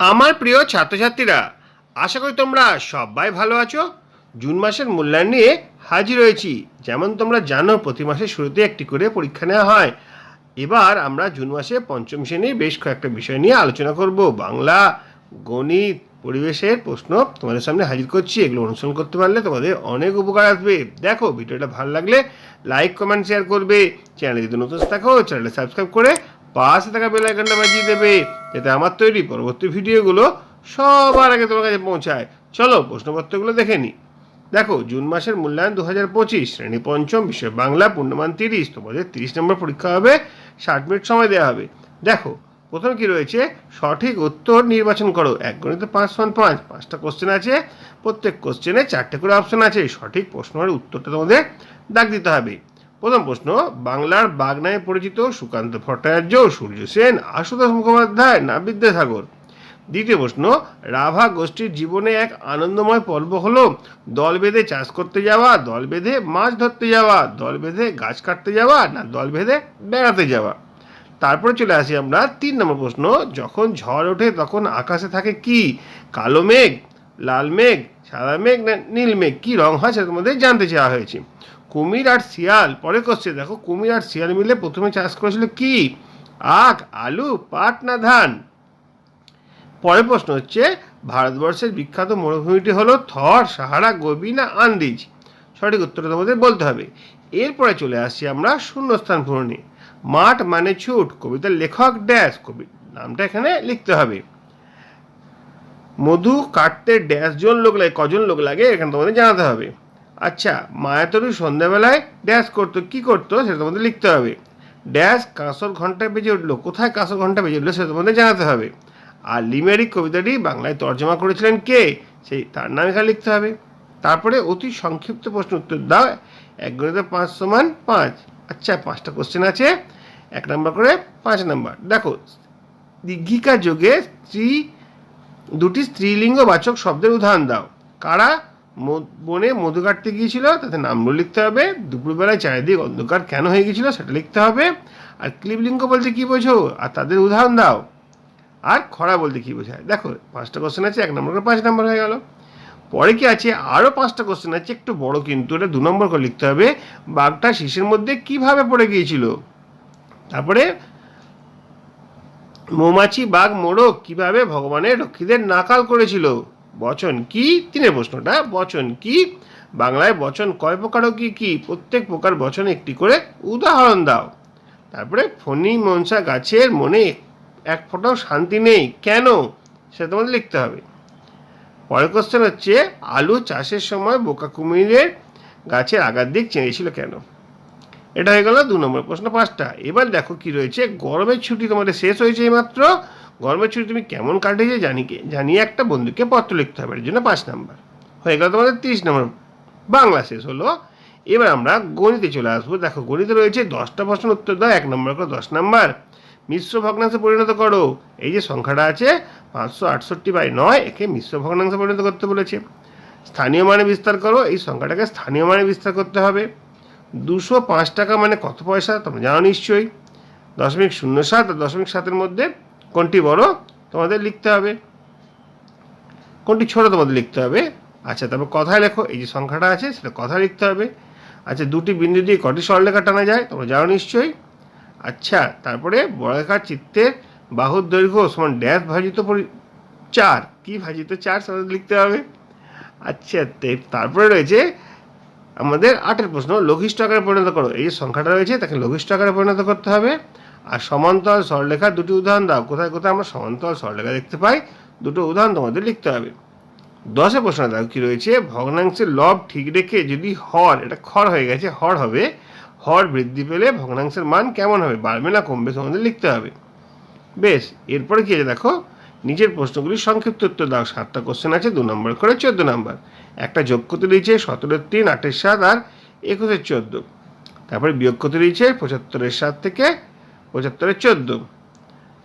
আমার প্রিয় ছাত্রছাত্রীরা, আশা করি তোমরা সবাই ভালো আছো। জুন মাসের মূল্যায়ন নিয়ে হাজির হয়েছি। যেমন তোমরা জানো, প্রতি মাসের শুরুতে একটি করে পরীক্ষা নেওয়া হয়। এবার আমরা জুন মাসে পঞ্চম শ্রেণির বেশ কয়েকটা বিষয় নিয়ে আলোচনা করব। বাংলা, গণিত, পরিবেশের প্রশ্ন তোমাদের সামনে হাজির করছি। এগুলো অনুসরণ করতে পারলে তোমাদের অনেক উপকার আসবে। দেখো, ভিডিওটা ভালো লাগলে লাইক, কমেন্ট, শেয়ার করবে। চ্যানেলে যদি নতুন থাকো, চ্যানেলটা সাবস্ক্রাইব করে পাশে থাকা বেল আইকনটা বাজিয়ে দেবে, যাতে আমার তৈরি পরবর্তী ভিডিওগুলো সবার আগে তোমার কাছে পৌঁছায়। চলো প্রশ্নপত্রগুলো দেখে নিই দেখো, জুন মাসের মূল্যায়ন দু হাজার পঁচিশ, শ্রেণি পঞ্চম, বিষয় বাংলা, পূর্ণমান তিরিশ, তোমাদের তিরিশ নম্বর পরীক্ষা হবে, ষাট মিনিট সময় দেওয়া হবে। দেখো, প্রথমে কি রয়েছে? সঠিক উত্তর নির্বাচন করো। এক গণিত পাঁচ সমান পাঁচ, পাঁচটা কোশ্চেন আছে, প্রত্যেক কোশ্চেনে চারটে করে অপশন আছে। সঠিক প্রশ্নের উত্তরটা তোমাদের দাগ দিতে হবে। প্রথম প্রশ্ন, বাংলার বাগ নামে পরিচিত সুকান্ত ভট্টাচার্য, সূর্য সেন, আশুতোষ মুখোপাধ্যায়, না বিদ্যাসাগর? দ্বিতীয় প্রশ্ন, রাভা গোষ্ঠীর জীবনে এক আনন্দময় পর্ব হলো, দল বেঁধে চাষ করতে যাওয়া, দল বেঁধে মাছ ধরতে যাওয়া, দল বেঁধে গাছ কাটতে যাওয়া, না দল বেঁধে বেড়াতে যাওয়া? তারপরে চলে আসি আমরা, তিন নম্বর প্রশ্ন, যখন ঝড় ওঠে তখন আকাশে থাকে কি? কালো মেঘ, লাল মেঘ, সাদা মেঘ, না নীল মেঘ, কী রং হয় সেটা তোমাদের জানতে চাওয়া হয়েছে। কুমির আর শিয়াল পরে করছে দেখো কুমির আর শিয়াল মিলে প্রথমে চাষ করেছিল কি? আখ, আলু, পাট না ধান? পরের প্রশ্ন হচ্ছে, ভারতবর্ষের বিখ্যাত মরুভূমিটি হলো থর, সাহারা, গোবি না আন্দিজ? সঠিক উত্তরটা তোমাদের বলতে হবে। এরপরে চলে আসছি আমরা শূন্যস্থান পূরণে মাঠ মানে ছুট, কবিতার লেখক ড্যাশ কবি নামটা এখানে লিখতে হবে। মধু কাটতে ড্যাশ জন লোক লাগে, কজন লোক লাগে, এখানে তোমাদের জানাতে হবে। আচ্ছা মায়াতরু সন্ধ্যাবেলায় ড্যাশ করতো, কি করতো সেটা তোমাদের লিখতে হবে। ড্যাশ কাঁসর ঘণ্টা বেজে উঠল, কোথায় কাঁসর ঘণ্টা বেজে উঠল সেটা তোমাদের জানাতে হবে। আর লিমেরিক কবিতাটি বাংলায় তর্জমা করেছিলেন কে? সেই, তার নাম এখানে লিখতে হবে। তারপরে অতি সংক্ষিপ্ত প্রশ্ন উত্তর দাও, এক গণিতে পাঁচ সমান পাঁচ। আচ্ছা পাঁচটা কোশ্চেন আছে, এক নম্বর করে পাঁচ নম্বর। দেখো দীঘিকা যোগে স্ত্রী, দুটি স্ত্রীলিঙ্গ বাচক শব্দের উদাহরণ দাও। কারা? বনে মধু কাটতে গিয়েছিল, তাতে নামগুলো লিখতে হবে। দুপুরবেলায় চারিদিক অন্ধকার কেন হয়ে গিয়েছিল সেটা লিখতে হবে। আর ক্লিবলিঙ্গ বলতে কি বোঝো? আর তাদের উদাহরণ দাও। আর খরা বলতে কি বোঝায়? দেখো, পাঁচটা কোশ্চেন আছে, এক নম্বর করে পাঁচ নম্বর হয়ে গেল। পরে কি আছে? আরও পাঁচটা কোশ্চেন আছে, একটু বড় কিন্তু, এটা দু নম্বর করে লিখতে হবে। বাঘটা শীষের মধ্যে কীভাবে পড়ে গিয়েছিল? তারপরে, মৌমাছি, বাঘ মোড়ক কীভাবে ভগবানের রক্ষীদের নাকাল করেছিল? বচন কি? তিনের প্রশ্নটা বচন কি? বাংলায় বচন কয় প্রকার ও কি কি? প্রত্যেক প্রকার বচন একটি করে উদাহরণ দাও। তারপরে ফণি মনসা গাছের মনে এক ফোঁটাও শান্তি নেই। কেন? সেটা তোমাদের লিখতে হবে। পরের কোশ্চেন হচ্ছে, আলু চাষের সময় বোকা কুমিরের গাছের আগার দিক চেয়েছিল কেন? এটা হয়ে গেল দু নম্বর প্রশ্ন পাঁচটা। এবার দেখো কি রয়েছে। গরমের ছুটি তোমাদের শেষ হয়েছে এইমাত্র। গরমের ছুটি তুমি কেমন কাটিয়েছে জানিকে, জানিয়ে একটা বন্ধুকে পত্র লিখতে হবে, এর জন্য পাঁচ নাম্বার। হয়ে গেল তোমাদের তিরিশ নম্বর। বাংলা শেষ হলো। এবার আমরা গণিতে চলে আসব। দেখো, গণিতে রয়েছে দশটা প্রশ্ন উত্তর দাও, এক নম্বর করে দশ নাম্বার। মিশ্র ভগ্নাংশে পরিণত করো। এই যে সংখ্যাটা আছে, পাঁচশো আটষট্টি বাই নয়, একে মিশ্র ভগ্নাংশে পরিণত করতে বলেছে। স্থানীয় মানে বিস্তার করো। এই সংখ্যাটাকে স্থানীয় মানে বিস্তার করতে হবে। দুশো পাঁচ টাকা মানে কত পয়সা, তোমরা জানো নিশ্চয়ই। দশমিক শূন্য সাত আর দশমিক সাতের মধ্যে কোনটি বড়? তোমাদের লিখতে হবে। কোনটি ছোট তোমাদের লিখতে হবে। আচ্ছা তারপর কথায় লেখো, এই যে সংখ্যাটা আছে সেটা কথা লিখতে হবে। আচ্ছা দুটি বিন্দু দিয়ে কটি সরলরেখা টানা যায়? তোমরা জানো নিশ্চয়ই। আচ্ছা তারপরে বর্গাকার চিত্রের বাহুর দৈর্ঘ্য সমান ড্যাশ ভাজিত চার। কি ভাজিত চার সেটা লিখতে হবে। আচ্ছা তারপরে রয়েছে আমাদের আটের প্রশ্ন, লঘিষ্ঠ আকারে পরিণত করো। এই যে সংখ্যাটা রয়েছে, তাকে লঘিষ্ঠ আকারে পরিণত করতে হবে। আর সমান্তরাল সরলরেখার দুটি উদাহরণ দাও। কোথায় কোথায় আমরা সমান্তরাল সরলরেখা দেখতে পাই? দুটো উদাহরণ তোমাদের লিখতে হবে। দশে প্রশ্ন দাও, কি রয়েছে? ভগ্নাংশের লব ঠিক রেখে যদি হর, এটা খর হয়ে গেছে, হর হবে, হর বৃদ্ধি পেলে ভগ্নাংশের মান কেমন হবে? বাড়বে না, কমবে, তোমাদের লিখতে হবে। বেশ, এরপরে কি আছে দেখো? নিচের প্রশ্নগুলি সংক্ষিপ্ত উত্তর দাও। সাতটা কোশ্চেন আছে, দু নম্বর করে চোদ্দ নম্বর একটা যোগ করতে দিয়েছে সতেরোর তিন, আটের সাত আর একুশের চোদ্দ। তারপরে বিয়োগ করতে দিয়েছে পঁচাত্তরের সাত থেকে পঁচাত্তরের চোদ্দ।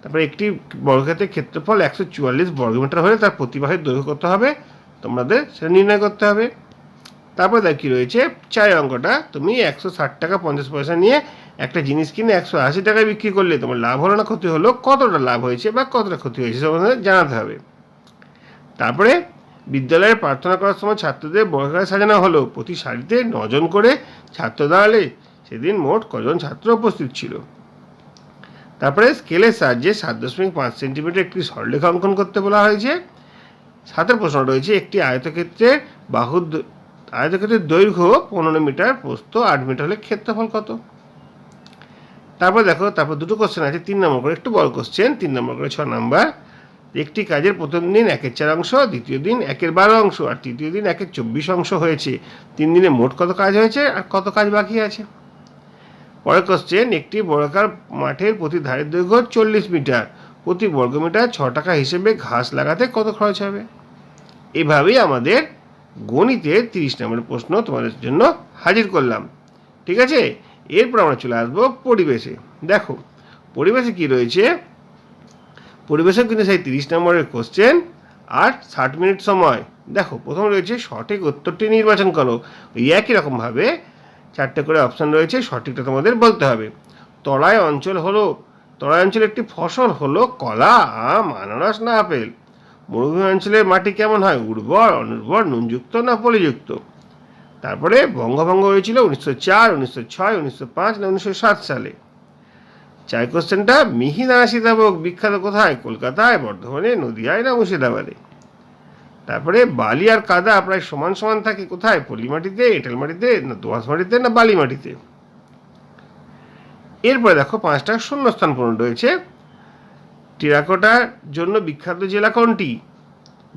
তারপরে একটি বর্গক্ষেত্রের ক্ষেত্রফল একশো চুয়াল্লিশ বর্গমিটার হলে তার প্রতিবাহের দৈর্ঘ্য কত হবে? তোমাদের সেটা নির্ণয় করতে হবে। তারপরে দেখ কি রয়েছে? চার অঙ্কটা। তুমি একশো ষাট টাকা পঞ্চাশ পয়সা নিয়ে একটা জিনিস কিনে একশো আশি টাকায় বিক্রি করলে তোমার লাভ হলো না, ক্ষতি হলো? কতটা লাভ হয়েছে বা কতটা ক্ষতি হয়েছে সব আমাদের জানাতে হবে। তারপরে বিদ্যালয়ে প্রার্থনা করার সময় ছাত্রদের বর্গায় সাজানো হলো। প্রতি সারিতে নজন করে ছাত্র দাঁড়ালে সেদিন মোট কজন ছাত্র উপস্থিত ছিল? তারপরে স্কেলের সাহায্যে সাত দশমিক পাঁচ সেন্টিমিটার একটি সরলেখা অঙ্কন করতে বলা হয়েছে। সাতের প্রশ্ন রয়েছে, একটি আয়তক্ষেত্রের বাহু আয়তক্ষেত্রের দৈর্ঘ্য পনেরো মিটার প্রস্থ আট মিটার হলে ক্ষেত্রফল কত? তারপর দেখো, তারপর দুটো কোশ্চেন আছে, তিন নম্বর করে, একটু বড় কোশ্চেন তিন নম্বর করে ছ নম্বর। একটি কাজের প্রথম দিন একের চার অংশ, দ্বিতীয় দিন একের বারো অংশ, আর তৃতীয় দিন একের চব্বিশ অংশ হয়েছে। তিন দিনে মোট কত কাজ হয়েছে আর কত কাজ বাকি আছে? পরের কোশ্চেন একটি বর্গাকার মাঠের প্রতি ধারের দৈর্ঘ্য চল্লিশ মিটার। প্রতি বর্গমিটার ছ টাকা হিসেবে ঘাস লাগাতে কত খরচ হবে? এভাবেই আমাদের গণিতে তিরিশ নম্বরের প্রশ্ন তোমাদের জন্য হাজির করলাম। ঠিক আছে? এরপর আমরা চলে আসব পরিবেশে। দেখো, পরিবেশে কি রয়েছে? পরিবেশে কিন্তু সেই তিরিশ নম্বরের কোশ্চেন আর ষাট মিনিট সময়। দেখো, প্রথম রয়েছে সঠিক উত্তরটি নির্বাচন করো। একই রকমভাবে চারটে করে অপশান রয়েছে, সঠিকটা তোমাদের বলতে হবে। তরাই অঞ্চল হলো, তরাই অঞ্চলে একটি ফসল হলো কলা, আম, আনারস না আপেল। মরুভূমি অঞ্চলের মাটি কেমন হয়? উর্বর, অনুর্বর, নুনযুক্ত না পলিযুক্ত? তারপরে বঙ্গভঙ্গ হয়েছিল উনিশশো চার, উনিশশো ছয়, উনিশশো পাঁচ না উনিশশো সাত সালে। চার কোশ্চেনটা মিহিদানা সীতাভোগ বিখ্যাত কোথায়? কলকাতায়, বর্ধমানে, নদিয়ায় না মুর্শিদাবাদে? তারপরে বালি আর কাদা প্রায় সমান সমান থাকে কোথায়? পলি মাটিতে এঁটেল মাটিতে না দোয়াশ মাটিতে না বালি মাটিতে এরপরে দেখো পাঁচটা শূন্যস্থান পূরণ রয়েছে। টেরাকোটার জন্য বিখ্যাত জেলা কোনটি?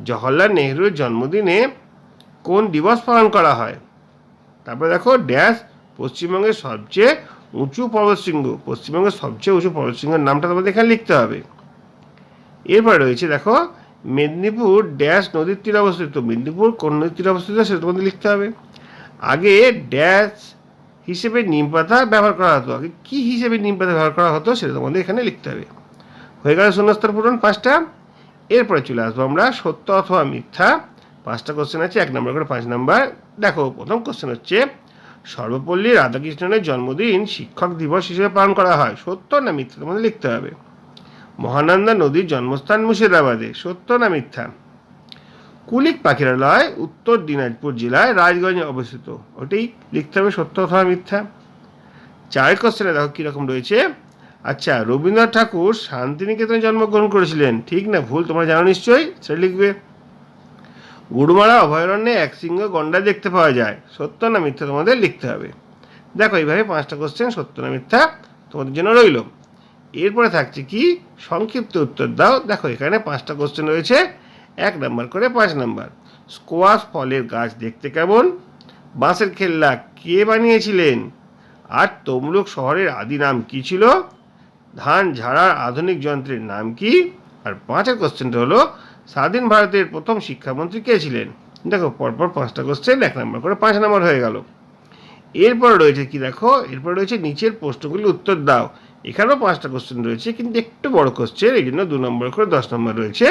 জওহরলাল নেহরুর জন্মদিনে কোন দিবস পালন করা হয়? তারপরে দেখো ড্যাশ, পশ্চিমবঙ্গের সবচেয়ে উঁচু পর্বতশৃঙ্গ। পশ্চিমবঙ্গের সবচেয়ে উঁচু পর্বতশৃঙ্গের নামটা তোমাদের এখানে লিখতে হবে। এরপরে রয়েছে দেখো মেদিনীপুর ড্যাশ নদীর তীরে অবস্থিত। মেদিনীপুর কোন নদীর তীরে অবস্থিত সেটা তোমাদের লিখতে হবে। আগে ড্যাশ হিসেবে নিম পাতা ব্যবহার করা হতো। আগে কী হিসেবে নিম পাতা ব্যবহার করা হতো সেটা তোমাদের এখানে লিখতে হবে। হয়ে গেল শূন্যস্তর পূরণ পাঁচটা। এরপরে চলে আসব আমরা সত্য অথবা মিথ্যা। পাঁচটা কোশ্চেন আছে, এক নম্বর করে পাঁচ নম্বর দেখো, প্রথম কোশ্চেন হচ্ছে, সর্বপল্লী রাধাকৃষ্ণনের জন্মদিন শিক্ষক দিবস হিসেবে পালন করা হয়। সত্য না মিথ্যা তোমাদের লিখতে হবে। মহানন্দা নদীর জন্মস্থান মুর্শিদাবাদে। সত্য না মিথ্যা? কুলিক পাখিরালয় উত্তর দিনাজপুর জেলায় রাজগঞ্জে অবস্থিত। ওটাই লিখতে হবে সত্য অথবা মিথ্যা? চার কোশ্চেনে দেখো কীরকম রয়েছে। আচ্ছা রবীন্দ্রনাথ ঠাকুর শান্তিনিকেতনে জন্মগ্রহণ করেছিলেন। ঠিক না ভুল, তোমরা জানো নিশ্চয়ই, সেটা লিখবে। গুড়মারা অভয়ারণ্যে এক সিংহ গন্ডা দেখতে পাওয়া যায়। সত্য না মিথ্যা তোমাদের লিখতে হবে। দেখো এইভাবে পাঁচটা কোশ্চেন সত্য না মিথ্যা তোমাদের জন্য রইল। এরপরে থাকছে কি? সংক্ষিপ্ত উত্তর দাও। দেখো, এখানে পাঁচটা কোশ্চেন রয়েছে। এক নাম্বার করে পাঁচ নাম্বার স্কোয়াশ ফলের গাছ দেখতে কেমন? বাঁশের খেলনা কে বানিয়েছিলেন? আর তমলুক শহরের আদি নাম কি ছিল? ধান ঝাড়ার আধুনিক যন্ত্রের নাম কি? আর পাঁচের কোশ্চেনটা হলো, স্বাধীন ভারতের প্রথম শিক্ষামন্ত্রী কে ছিলেন? দেখো, পরপর পাঁচটা কোশ্চেন এক নম্বর করে পাঁচ নম্বর হয়ে গেল। এরপর রয়েছে কি দেখো? এরপর রয়েছে নিচের প্রশ্নগুলি উত্তর দাও। এখানেও পাঁচটা কোশ্চেন রয়েছে, কিন্তু একটু বড় কোশ্চেন এই জন্য দু নম্বর করে দশ নম্বর রয়েছে।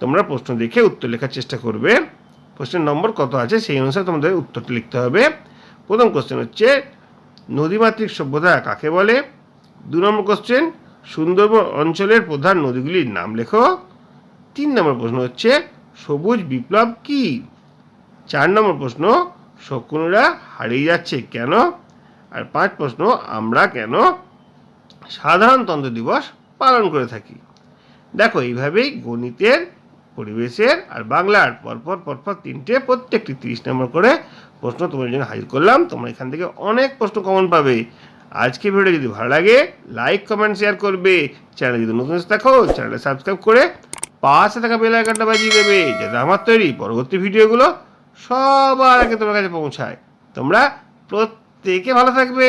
তোমরা প্রশ্ন দেখে উত্তর লেখার চেষ্টা করবে। প্রশ্নের নম্বর কত আছে? সেই অনুসারে তোমাদের উত্তরটা লিখতে হবে। প্রথম কোশ্চেন হচ্ছে, নদীমাতৃক সভ্যতা কাকে বলে? দু নম্বর কোশ্চেন সুন্দরবন অঞ্চলের প্রধান নদীগুলির নাম লেখো। তিন নম্বর প্রশ্ন হচ্ছে, সবুজ বিপ্লব কি? চার নম্বর প্রশ্ন, শকুনরা হারিয়ে যাচ্ছে কেন? আর পাঁচ প্রশ্ন, আমরা কেন সাধারণতন্ত্র দিবস পালন করে থাকি। দেখো, এইভাবেই গণিতের, পরিবেশের আর বাংলার পরপর পরপর তিনটে, প্রত্যেকটি তিরিশ নম্বর করে প্রশ্ন তোমার জন্য হাজির করলাম। তোমরা এখান থেকে অনেক প্রশ্ন কমন পাবে। আজকে ভিডিও যদি ভালো লাগে লাইক কমেন্ট শেয়ার করবে। চ্যানেল যদি নতুন দেখো চ্যানেলে সাবস্ক্রাইব করে পাশে থাকা বেল আইকনটা বাজিয়ে দেবে, যাতে আমার তৈরি পরবর্তী ভিডিওগুলো সবার আগে তোমার কাছে পৌঁছায়। তোমরা প্রত্যেকে ভালো থাকবে।